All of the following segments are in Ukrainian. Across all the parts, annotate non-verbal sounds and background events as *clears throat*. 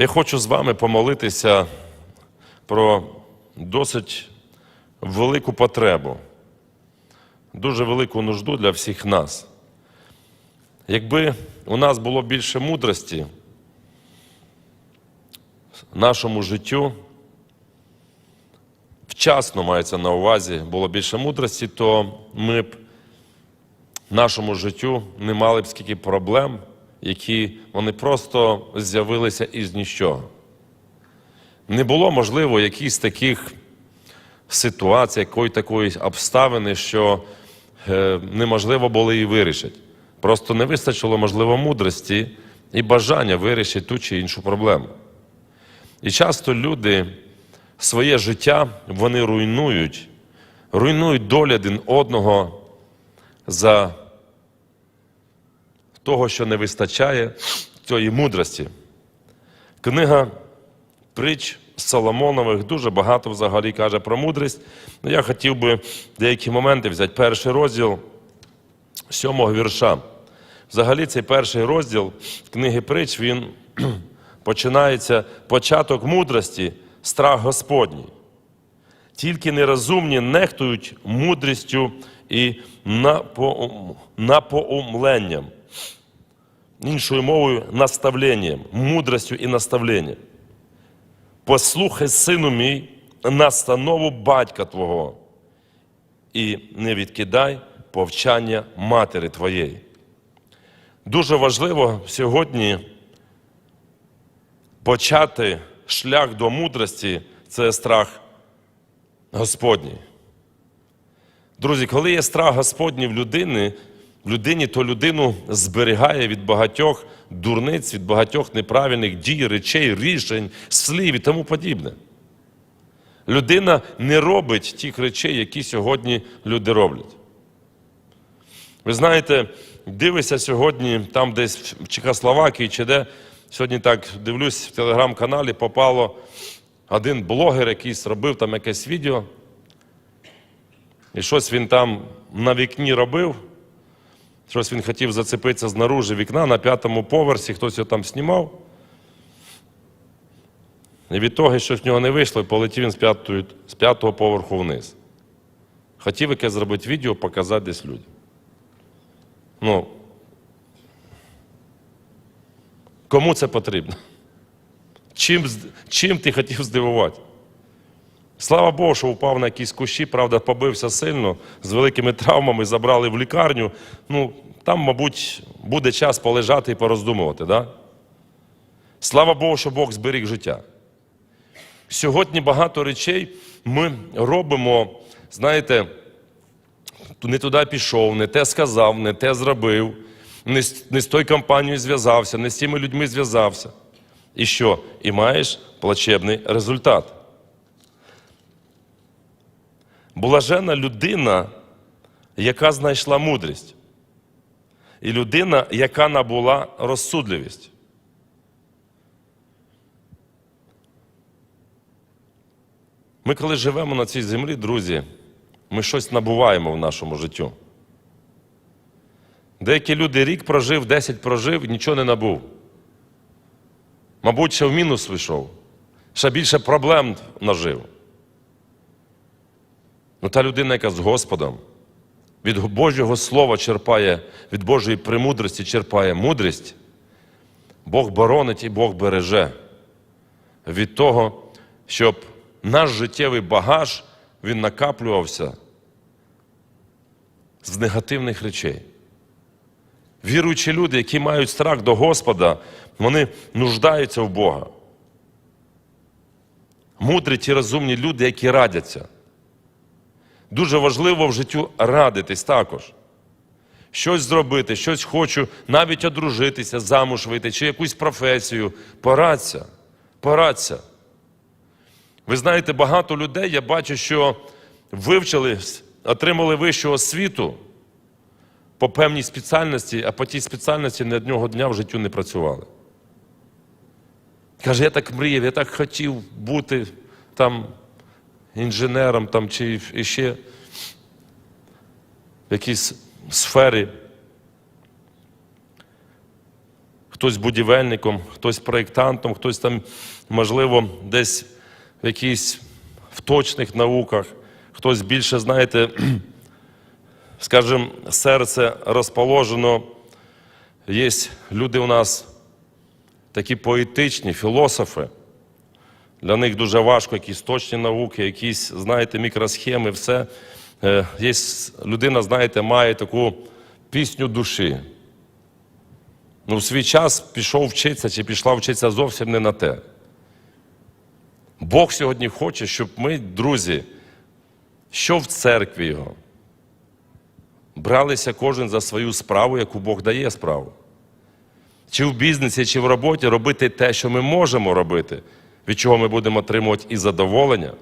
Я хочу з вами помолитися про досить велику потребу, дуже велику нужду для всіх нас. Якби у нас було більше мудрості нашому життю, вчасно мається на увазі, було більше мудрості, то ми б нашому життю не мали б скільки проблем, які вони просто з'явилися із нічого. Не було, можливо, якісь таких ситуацій, якої такої обставини, що е, неможливо було її вирішити. Просто не вистачило, можливо, мудрості і бажання вирішити ту чи іншу проблему. І часто люди своє життя вони руйнують, руйнують долю один одного за того, що не вистачає цієї мудрості. Книга притч Соломонових дуже багато взагалі каже про мудрість. Ну, Я хотів би деякі моменти взяти. Перший розділ сьомого вірша. Взагалі, цей перший розділ книги притч, він *clears throat* починається початок мудрості, страх Господній. Тільки нерозумні нехтують мудрістю і напоум- напоумленням. Іншою мовою наставленням, мудростю і наставленням. Послухай, сину мій, настанову батька Твого, і не відкидай повчання матері твоєї. Дуже важливо сьогодні почати шлях до мудрості це страх Господній. Друзі, коли є страх Господній в людини, людині, то людину зберігає від багатьох дурниць, від багатьох неправильних дій, речей, рішень, слів і тому подібне. Людина не робить тих речей, які сьогодні люди роблять. Ви знаєте, дивишся сьогодні, там десь в Чехословакії чи де, сьогодні так дивлюсь в телеграм-каналі, попало один блогер, який зробив там якесь відео. І щось він там на вікні робив. Щось він хотів зацепитися знаружи вікна на п'ятому поверсі, хтось його там знімав. І від того, що в нього не вийшло, полетів він з п'ятої- з п'ятого поверху вниз. Хотів яке зробити відео, показати десь людям. Ну, кому це потрібно? Чим, чим ти хотів здивувати? Слава Богу, що впав на якісь кущі, правда, побився сильно, з великими травмами забрали в лікарню. Ну, там, мабуть, буде час полежати і пороздумувати. Да? Слава Богу, що Бог зберіг життя. Сьогодні багато речей ми робимо, знаєте, не туди пішов, не те сказав, не те зробив, не з, не з тою компанією зв'язався, не з тими людьми зв'язався. І що? І маєш плачебний результат. Блажена людина, яка знайшла мудрість, і людина, яка набула розсудливість. Ми, коли живемо на цій землі, друзі, ми щось набуваємо в нашому життю. Деякі люди рік прожив, 10 прожив, нічого не набув. Мабуть, ще в мінус вийшов, ще більше проблем нажив. Ну, та людина, яка з Господом, від Божого Слова черпає, від Божої премудрості черпає мудрість, Бог боронить і Бог береже від того, щоб наш життєвий багаж він накаплювався з негативних речей. Віруючі люди, які мають страх до Господа, вони нуждаються в Бога. Мудрі ті розумні люди, які радяться. Дуже важливо в життю радитись також. Щось зробити, щось хочу, навіть одружитися, замуж вийти, чи якусь професію. Порадься, порадься. Ви знаєте, багато людей, я бачу, що вивчили, отримали вищу освіту по певній спеціальності, а по тій спеціальності ні одного дня в життю не працювали. Каже, я так мріяв, я так хотів бути там інженером там, чи ще в якійсь сфері. хтось будівельником, хтось проєктантом, хтось там, можливо, десь в якійсь в точних науках, хтось більше, знаєте, *clears throat* скажімо, серце розположено. Є люди у нас такі поетичні, філософи. Для них дуже важко якісь точні науки, якісь, знаєте, мікросхеми, все. Е, Є людина, знаєте, має таку пісню душі. Ну, в свій час пішов вчитися чи пішла вчитися зовсім не на те. Бог сьогодні хоче, щоб ми, друзі, що в церкві його, бралися кожен за свою справу, яку Бог дає справу. Чи в бізнесі, чи в роботі робити те, що ми можемо робити, від чого ми будемо отримувати і задоволення.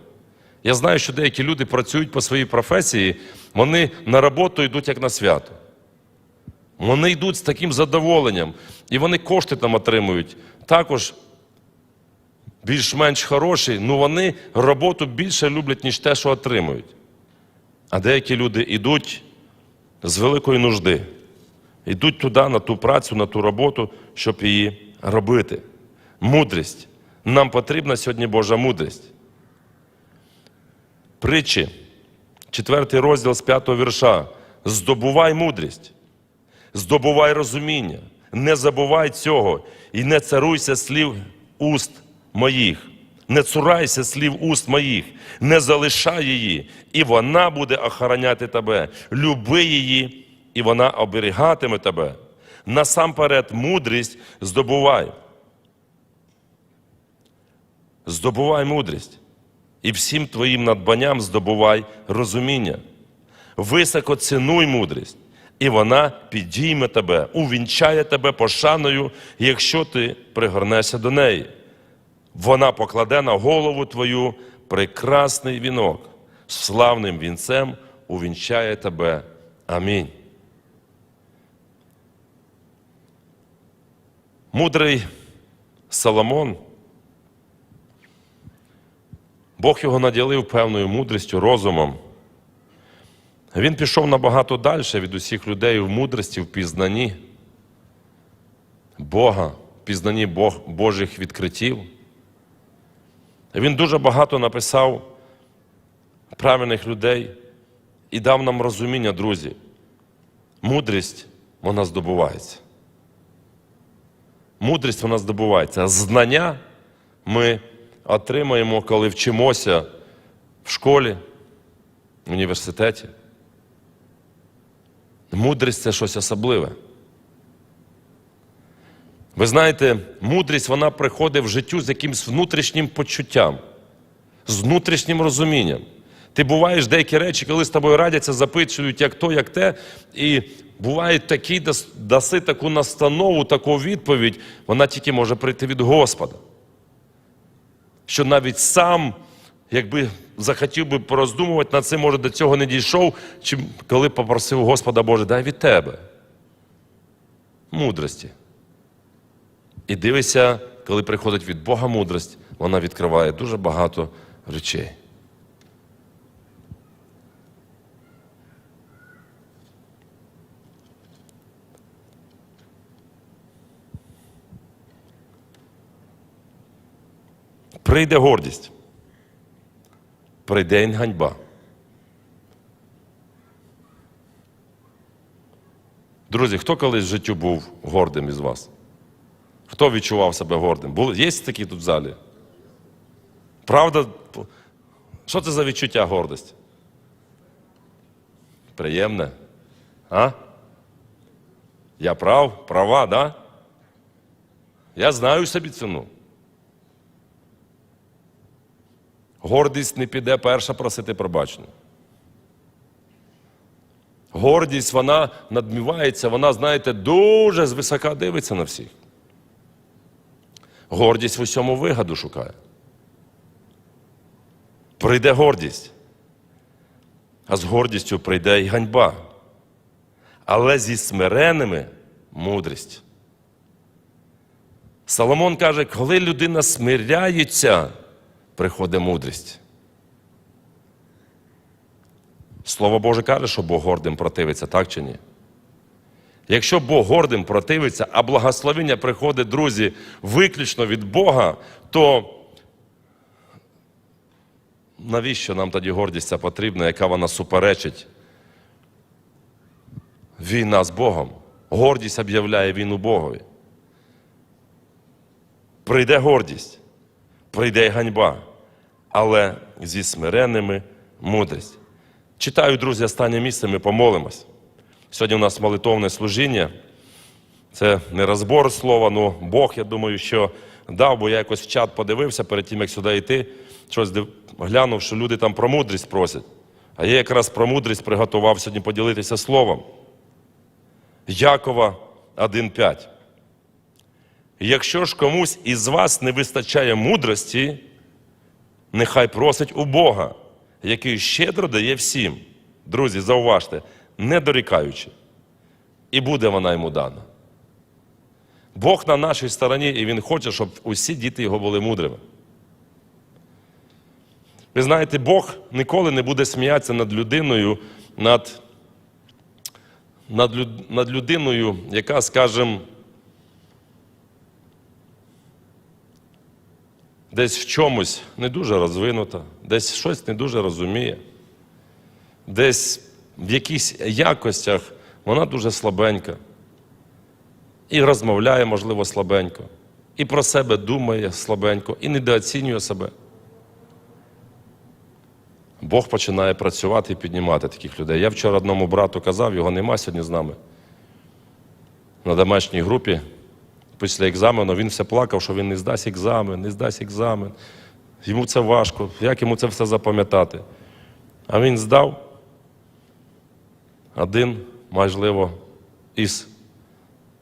Я знаю, що деякі люди працюють по своїй професії, вони на роботу йдуть як на свято. Вони йдуть з таким задоволенням, і вони кошти там отримують. Також більш-менш хороші, ну вони роботу більше люблять, ніж те, що отримують. А деякі люди йдуть з великої нужди, йдуть туди, на ту працю, на ту роботу, щоб її робити. Мудрість. Нам потрібна сьогодні Божа мудрість. Притчі, четвертий розділ з п'ятого вірша. Здобувай мудрість, здобувай розуміння, не забувай цього і не царуйся слів уст моїх, не цурайся слів уст моїх, не залишай її, і вона буде охороняти тебе. Люби її, і вона оберігатиме тебе. Насамперед, мудрість здобувай. Здобувай мудрість. І всім твоїм надбанням здобувай розуміння. Високо цінуй мудрість, і вона підійме тебе, увінчає тебе пошаною, якщо ти пригорнешся до неї. Вона покладе на голову твою прекрасний вінок, славним вінцем увінчає тебе. Амінь. Мудрий Соломон. Бог його наділив певною мудрістю, розумом. Він пішов набагато далі від усіх людей в мудрості, в пізнанні Бога, в пізнанні Бог, Божих відкриттів. Він дуже багато написав правильних людей і дав нам розуміння, друзі. Мудрість вона здобувається. Мудрість вона здобувається. Знання ми отримаємо, коли вчимося в школі, в університеті. Мудрість це щось особливе. Ви знаєте, мудрість вона приходить в життю з якимось внутрішнім почуттям, з внутрішнім розумінням. Ти буваєш деякі речі, коли з тобою радяться, запитують, як то, як те, і бувають такі, даси таку настанову, таку відповідь, вона тільки може прийти від Господа що навіть сам, якби захотів би пороздумувати над цим, може, до цього не дійшов, чи коли попросив Господа Боже, дай від тебе. Мудрості. І дивися, коли приходить від Бога мудрість, вона відкриває дуже багато речей. Прийде гордість, прийде ганьба. Друзі, хто колись в життю був гордим із вас? Хто відчував себе гордим? Були, Є такі тут в залі? Правда? Що це за відчуття гордості? Приємне? А? Я прав, права, да? Я знаю собі ціну. Гордість не піде перша просити пробачення. Гордість, вона надмівається, вона, знаєте, дуже звисока дивиться на всіх. Гордість в усьому вигаду шукає. Прийде гордість, а з гордістю прийде й ганьба. Але зі смиреними мудрість. Соломон каже, коли людина смиряється, приходить мудрість. Слово Боже каже, що Бог гордим противиться, так чи ні? Якщо Бог гордим противиться, а благословення приходить, друзі, виключно від Бога, то навіщо нам тоді гордість ця потрібна, яка вона суперечить? Війна з Богом. Гордість об'являє війну Богові. Прийде гордість, прийде ганьба, але зі смиренними мудрість. Читаю, друзі, останнє місце, ми помолимось. Сьогодні у нас молитовне служіння. Це не розбор слова, але Бог, я думаю, що дав, бо я якось в чат подивився перед тим, як сюди йти, щось див- глянув, що люди там про мудрість просять. А я якраз про мудрість приготував сьогодні поділитися словом. Якова 1,5. Якщо ж комусь із вас не вистачає мудрості, нехай просить у Бога, який щедро дає всім. Друзі, зауважте, не дорікаючи. І буде вона йому дана. Бог на нашій стороні, і Він хоче, щоб усі діти його були мудрими. Ви знаєте, Бог ніколи не буде сміятися над людиною, над, над, над людиною, яка, скажімо, десь в чомусь не дуже розвинута, десь щось не дуже розуміє, десь в якихось якостях вона дуже слабенька. І розмовляє, можливо, слабенько, і про себе думає слабенько, і недооцінює себе. Бог починає працювати і піднімати таких людей. Я вчора одному брату казав, його нема сьогодні з нами. На домашній групі після екзамену він все плакав, що він не здасть екзамен, не здасть екзамен. Йому це важко, як йому це все запам'ятати. А він здав один, можливо, із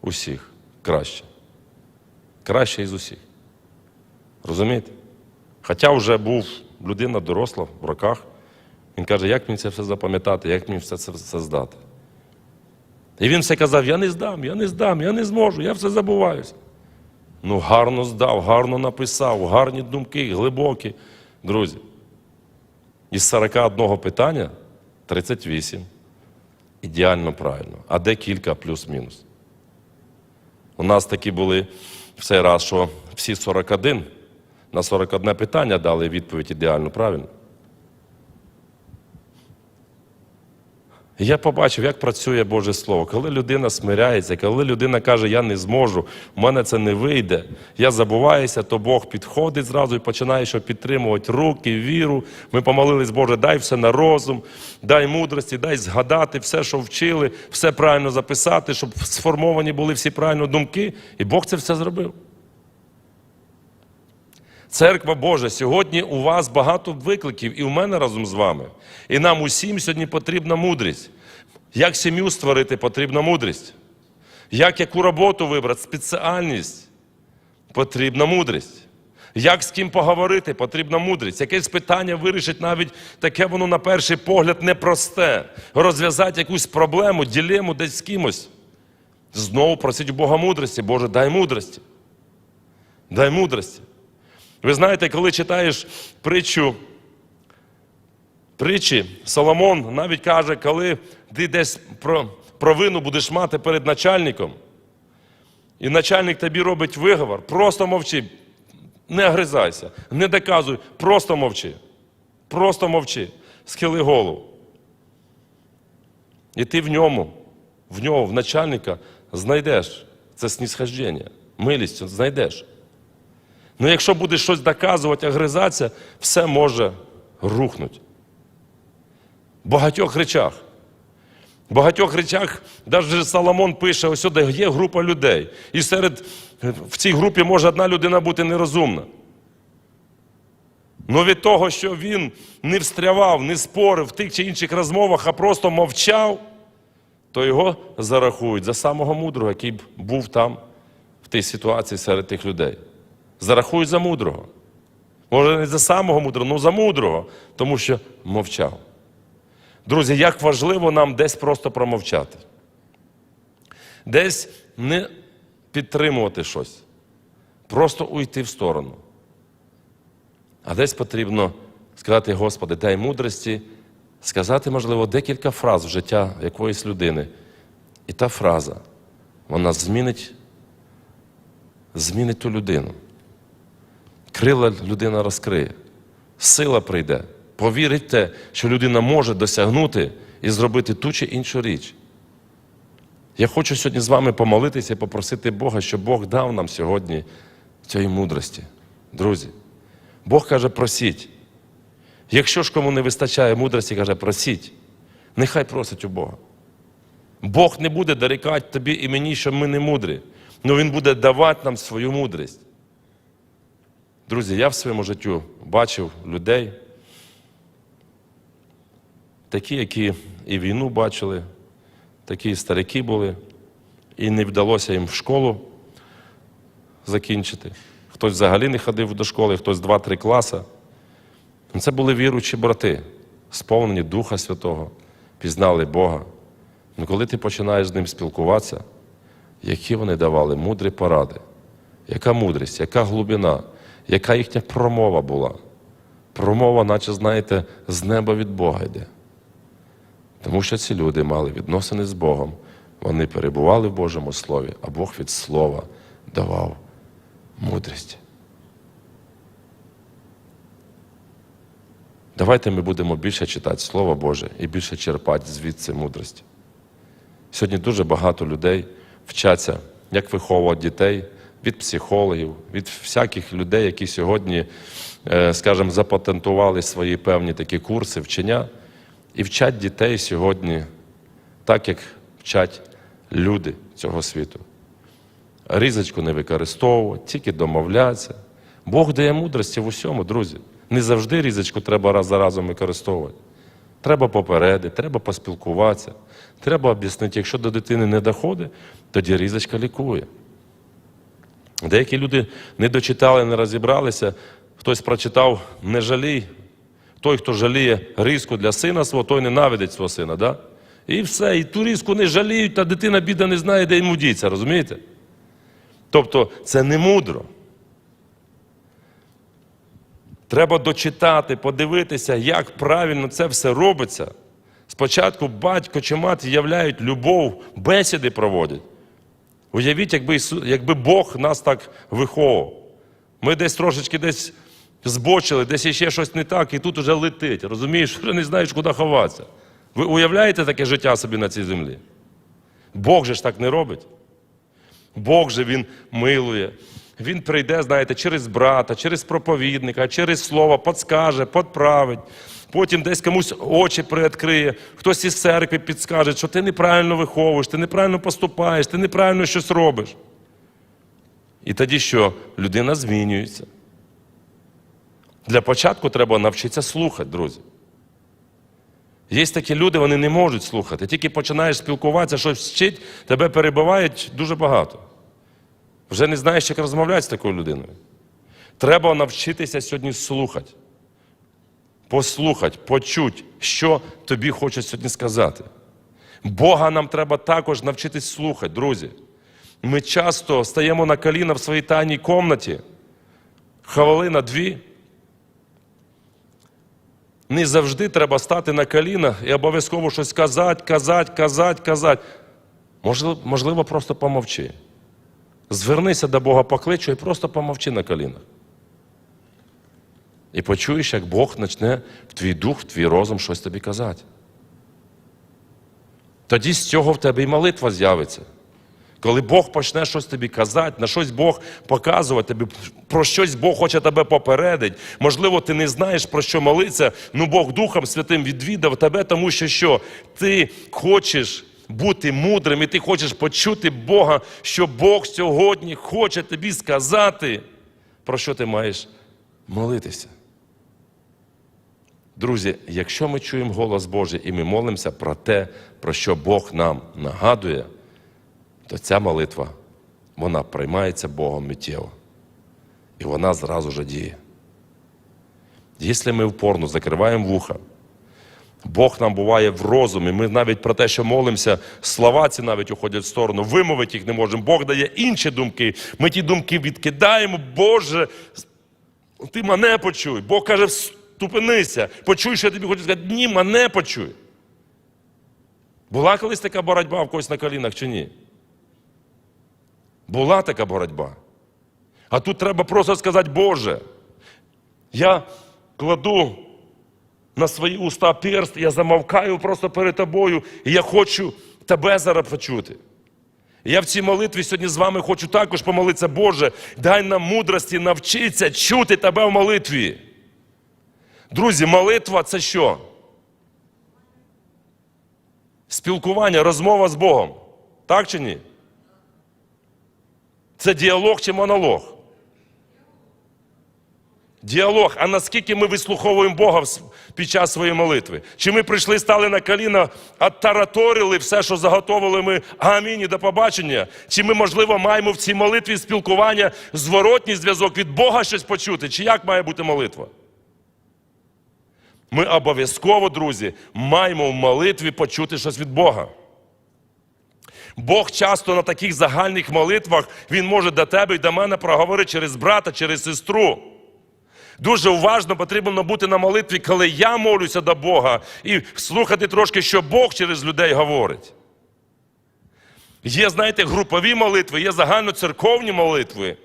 усіх краще. Краще із усіх. Розумієте? Хоча вже був людина доросла в роках, він каже, як мені це все запам'ятати, як мені все це здати. І він все казав: я не здам, я не здам, я не зможу, я все забуваюся. Ну, гарно здав, гарно написав, гарні думки, глибокі. Друзі, із 41 питання 38. Ідеально правильно. А де кілька плюс-мінус? У нас такі були в цей раз, що всі 41 на 41 питання дали відповідь ідеально правильно. Я побачив, як працює Боже Слово. Коли людина смиряється, коли людина каже, я не зможу, в мене це не вийде, я забуваюся, то Бог підходить зразу і починає що підтримувати руки, віру. Ми помолились, Боже, дай все на розум, дай мудрості, дай згадати все, що вчили, все правильно записати, щоб сформовані були всі правильно думки. І Бог це все зробив. Церква Божа, сьогодні у вас багато викликів, і у мене разом з вами. І нам усім сьогодні потрібна мудрість. Як сім'ю створити, потрібна мудрість. Як яку роботу вибрати, спеціальність, потрібна мудрість. Як з ким поговорити, потрібна мудрість. Якесь питання вирішить навіть таке воно на перший погляд непросте. Розв'язати якусь проблему, ділему десь з кимось. Знову просить у Бога мудрості. Боже, дай мудрості. Дай мудрості. Ви знаєте, коли читаєш притчу, притчі, Соломон навіть каже, коли ти десь про, провину будеш мати перед начальником, і начальник тобі робить виговор, просто мовчи, не огризайся, не доказуй, просто мовчи. Просто мовчи, схили голову. І ти в ньому, в нього, в начальника, знайдеш це снісхождення, милістю знайдеш. Ну, якщо будеш щось доказувати, огризатися, все може рухнути. В багатьох речах. В багатьох речах, навіть Соломон пише, ось сюди є група людей. І серед в цій групі може одна людина бути нерозумна. Ну від того, що він не встрявав, не спорив в тих чи інших розмовах, а просто мовчав, то його зарахують за самого мудрого, який був там в тій ситуації серед тих людей. Зарахують за мудрого. Може, не за самого мудрого, але за мудрого, тому що мовчав. Друзі, як важливо нам десь просто промовчати. Десь не підтримувати щось, просто уйти в сторону. А десь потрібно сказати, Господи, дай мудрості, сказати, можливо, декілька фраз в життя якоїсь людини. І та фраза вона змінить, змінить ту людину. Крила людина розкриє, сила прийде. Повірить те, що людина може досягнути і зробити ту чи іншу річ. Я хочу сьогодні з вами помолитися і попросити Бога, щоб Бог дав нам сьогодні цієї мудрості. Друзі, Бог каже, просіть. Якщо ж кому не вистачає мудрості, каже, просіть, нехай просить у Бога. Бог не буде дорікати тобі і мені, що ми не мудрі, але Він буде давати нам свою мудрість. Друзі, я в своєму життю бачив людей, такі, які і війну бачили, такі старики були, і не вдалося їм в школу закінчити. Хтось взагалі не ходив до школи, хтось 2-3 класи. Це були віруючі брати, сповнені Духа Святого, пізнали Бога. Ну, коли ти починаєш з ним спілкуватися, які вони давали мудрі поради, яка мудрість, яка глибина, яка їхня промова була. Промова, наче, знаєте, з неба від Бога йде. Тому що ці люди мали відносини з Богом, вони перебували в Божому Слові, а Бог від Слова давав мудрість. Давайте ми будемо більше читати Слово Боже і більше черпати звідси мудрості. Сьогодні дуже багато людей вчаться, як виховувати дітей від психологів, від всяких людей, які сьогодні, е, скажімо, запатентували свої певні такі курси вчення, і вчать дітей сьогодні так, як вчать люди цього світу. Різочку не використовувати, тільки домовлятися. Бог дає мудрості в усьому, друзі. Не завжди різочку треба раз за разом використовувати. Треба попередити, треба поспілкуватися, треба об'яснити, якщо до дитини не доходить, тоді різочка лікує. Деякі люди не дочитали, не розібралися. Хтось прочитав не жалій. Той, хто жаліє різку для сина свого, той ненавидить свого сина. Да? І все, і ту різку не жаліють, та дитина біда не знає, де йому діться, розумієте? Тобто це не мудро. Треба дочитати, подивитися, як правильно це все робиться. Спочатку батько чи мати являють любов, бесіди проводять. Уявіть, якби, якби Бог нас так виховував. Ми десь трошечки десь збочили, десь іще щось не так, і тут уже летить. Розумієш, вже не знаєш, куди ховатися. Ви уявляєте таке життя собі на цій землі? Бог же ж так не робить. Бог же Він милує. Він прийде, знаєте, через брата, через проповідника, через слово, подскаже, подправить. Потім десь комусь очі приоткриє, хтось із церкви підскаже, що ти неправильно виховуєш, ти неправильно поступаєш, ти неправильно щось робиш. І тоді що? Людина змінюється. Для початку треба навчитися слухати, друзі. Є такі люди, вони не можуть слухати. Тільки починаєш спілкуватися, щось вчить, тебе перебивають дуже багато. Вже не знаєш, як розмовляти з такою людиною. Треба навчитися сьогодні слухати. Послухати, почути, що тобі хочуть сьогодні сказати. Бога нам треба також навчитись слухати, друзі. Ми часто стаємо на коліна в своїй тайній комнаті, хвилина дві. Не завжди треба стати на коліна і обов'язково щось казати, казати, казати, казати. Можливо, можливо, просто помовчи. Звернися до Бога покличу і просто помовчи на колінах. І почуєш, як Бог почне в твій дух, в твій розум щось тобі казати. Тоді з цього в тебе і молитва з'явиться. Коли Бог почне щось тобі казати, на щось Бог показувати тобі, про щось Бог хоче тебе попередити. Можливо, ти не знаєш, про що молитися, ну Бог Духом Святим відвідав тебе, тому що що? Ти хочеш бути мудрим, і ти хочеш почути Бога, що Бог сьогодні хоче тобі сказати, про що ти маєш молитися. Друзі, якщо ми чуємо голос Божий і ми молимося про те, про що Бог нам нагадує, то ця молитва, вона приймається Богом миттєво. І вона зразу ж діє. Якщо ми впорно закриваємо вуха, Бог нам буває в розумі. Ми навіть про те, що молимося, слова ці навіть уходять в сторону, вимовити їх не можемо. Бог дає інші думки. Ми ті думки відкидаємо. Боже, ти мене почуй. Бог каже, вступинися, почуй, що я тобі хочу сказати. Ні, мене почуй. Була колись така боротьба в когось на колінах чи ні? Була така боротьба. А тут треба просто сказати, Боже, я кладу на свої уста перст, я замовкаю просто перед тобою, і я хочу тебе зараз почути. Я в цій молитві сьогодні з вами хочу також помолитися, Боже, дай нам мудрості навчитися чути тебе в молитві. Друзі, молитва це що? Спілкування, розмова з Богом. Так чи ні? Це діалог чи монолог? Діалог. А наскільки ми вислуховуємо Бога під час своєї молитви? Чи ми прийшли, стали на коліна, оттараторили все, що заготовили ми, амінь, до побачення? Чи ми, можливо, маємо в цій молитві спілкування, зворотній зв'язок від Бога щось почути? Чи як має бути молитва? Ми обов'язково, друзі, маємо в молитві почути щось від Бога. Бог часто на таких загальних молитвах Він може до тебе і до мене проговорити через брата, через сестру. Дуже уважно потрібно бути на молитві, коли я молюся до Бога, і слухати трошки, що Бог через людей говорить. Є, знаєте, групові молитви, є загальноцерковні молитви,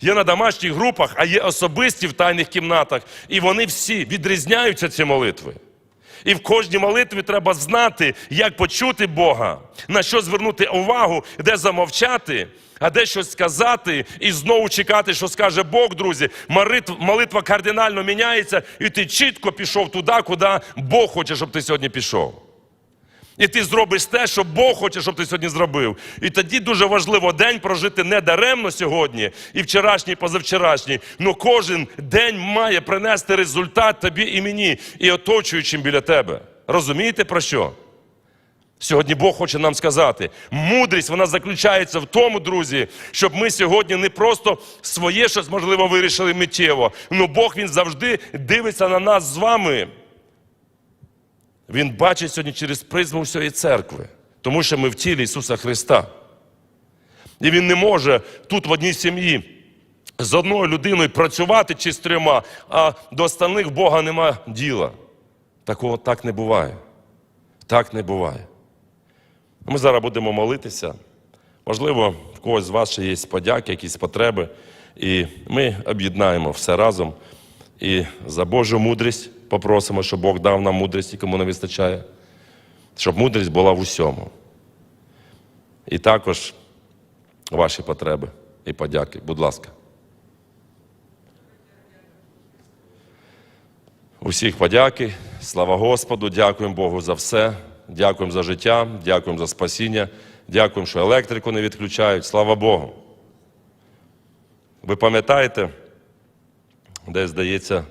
є на домашніх групах, а є особисті в тайних кімнатах. І вони всі відрізняються, ці молитви. І в кожній молитві треба знати, як почути Бога, на що звернути увагу, де замовчати, а де щось сказати, і знову чекати, що скаже Бог, друзі. Молитва, кардинально міняється, і ти чітко пішов туди, куди Бог хоче, щоб ти сьогодні пішов. І ти зробиш те, що Бог хоче, щоб ти сьогодні зробив. І тоді дуже важливо день прожити не даремно сьогодні, і вчорашній, і позавчорашній. але кожен день має принести результат тобі і мені, і оточуючим біля тебе. Розумієте про що? Сьогодні Бог хоче нам сказати, мудрість вона заключається в тому, друзі, щоб ми сьогодні не просто своє щось можливо вирішили миттєво. Ну Бог він завжди дивиться на нас з вами. Він бачить сьогодні через призму всієї церкви, тому що ми в тілі Ісуса Христа. І Він не може тут в одній сім'ї з одною людиною працювати чи з трьома, а до остальних Бога нема діла. Такого так не буває. Так не буває. Ми зараз будемо молитися. Можливо, в когось з вас ще є подяки, якісь потреби. І ми об'єднаємо все разом. І за Божу мудрість попросимо, щоб Бог дав нам мудрість, і кому не вистачає, щоб мудрість була в усьому. І також ваші потреби і подяки. Будь ласка. Усіх подяки, слава Господу, дякуємо Богу за все. Дякуємо за життя, дякуємо за спасіння, дякуємо, що електрику не відключають. Слава Богу. Ви пам'ятаєте, десь здається,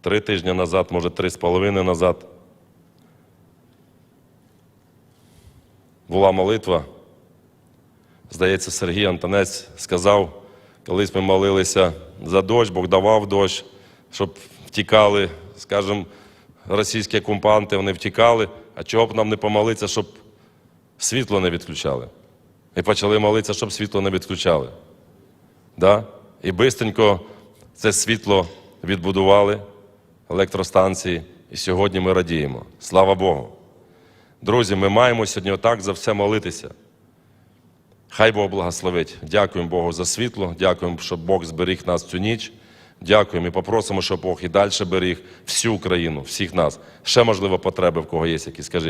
три тижні назад, може три з половиною назад, була молитва. Здається, Сергій Антонець сказав, колись ми молилися за дощ, Бог давав дощ, щоб втікали, скажімо, російські окупанти, вони втікали. А чого б нам не помолитися, щоб світло не відключали? І почали молитися, щоб світло не відключали. Да? І бистренько це світло відбудували, електростанції, і сьогодні ми радіємо. Слава Богу. Друзі, ми маємо сьогодні отак за все молитися. Хай Бог благословить. Дякуємо Богу за світло, дякуємо, щоб Бог зберіг нас цю ніч. Дякуємо і попросимо, щоб Бог і далі беріг всю Україну, всіх нас. Ще, можливо, потреби в кого є, які скажіть.